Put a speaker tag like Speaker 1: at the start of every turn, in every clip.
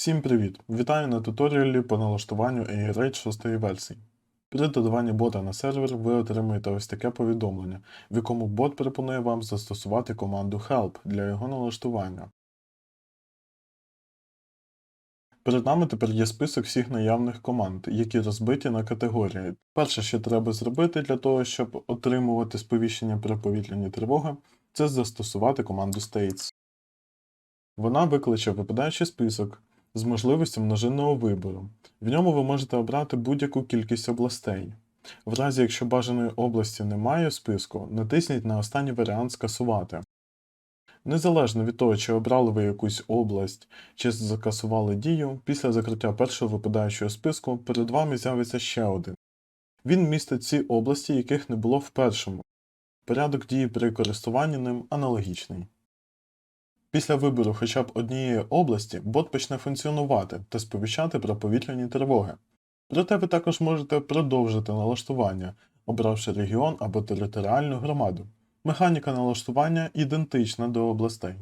Speaker 1: Всім привіт! Вітаю на туторіалі по налаштуванню AirRate 6 версії. При додаванні бота на сервер ви отримуєте ось таке повідомлення, в якому бот пропонує вам застосувати команду Help для його налаштування. Перед нами тепер є список всіх наявних команд, які розбиті на категорії. Перше, що треба зробити для того, щоб отримувати сповіщення про повітряні тривоги, це застосувати команду States. Вона викличе випадаючий список з можливістю множинного вибору. В ньому ви можете обрати будь-яку кількість областей. В разі, якщо бажаної області немає в списку, натисніть на останній варіант скасувати. Незалежно від того, чи обрали ви якусь область, чи закасували дію, після закриття першого випадаючого списку перед вами з'явиться ще один. Він містить ці області, яких не було в першому. Порядок дії при користуванні ним аналогічний. Після вибору хоча б однієї області бот почне функціонувати та сповіщати про повітряні тривоги. Проте ви також можете продовжити налаштування, обравши регіон або територіальну громаду. Механіка налаштування ідентична до областей.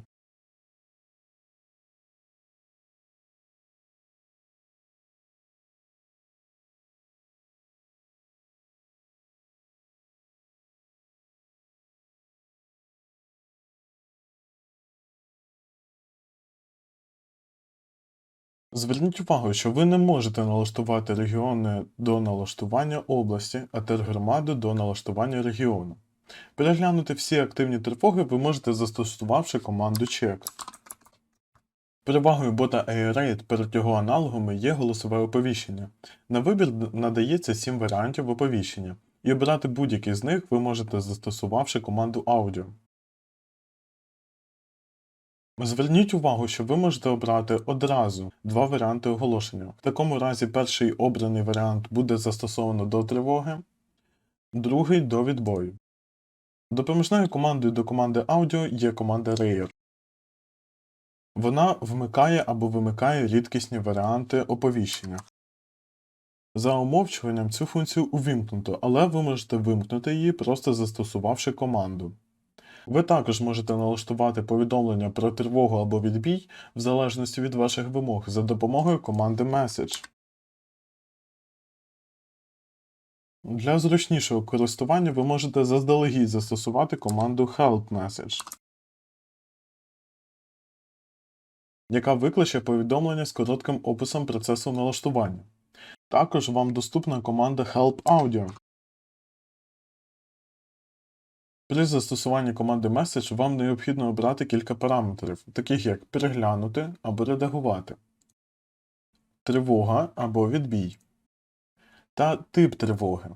Speaker 1: Зверніть увагу, що ви не можете налаштувати регіони до налаштування області, а тергромади до налаштування регіону. Переглянути всі активні тривоги ви можете застосувавши команду check. Перевагою бота AirRate перед його аналогами є голосове оповіщення. На вибір надається 7 варіантів оповіщення, і обирати будь-який з них ви можете застосувавши команду Audio. Зверніть увагу, що ви можете обрати одразу два варіанти оголошення. В такому разі перший обраний варіант буде застосовано до тривоги, другий до відбою. Допоміжною командою до команди Audio є команда Rare. Вона вмикає або вимикає рідкісні варіанти оповіщення. За умовчуванням цю функцію увімкнуто, але ви можете вимкнути її, просто застосувавши команду. Ви також можете налаштувати повідомлення про тривогу або відбій в залежності від ваших вимог за допомогою команди Message. Для зручнішого користування ви можете заздалегідь застосувати команду Help Message, яка викличе повідомлення з коротким описом процесу налаштування. Також вам доступна команда Help Audio. При застосуванні команди Message вам необхідно обрати кілька параметрів, таких як переглянути або редагувати, тривога або відбій та тип тривоги.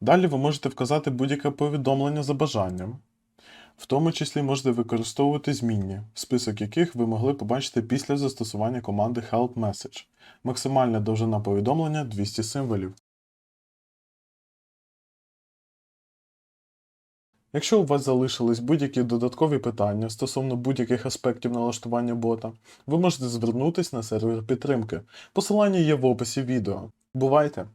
Speaker 1: Далі ви можете вказати будь-яке повідомлення за бажанням. В тому числі можете використовувати змінні, список яких ви могли побачити після застосування команди Help Message. Максимальна довжина повідомлення 200 символів. Якщо у вас залишились будь-які додаткові питання стосовно будь-яких аспектів налаштування бота, ви можете звернутися на сервер підтримки. Посилання є в описі відео. Бувайте!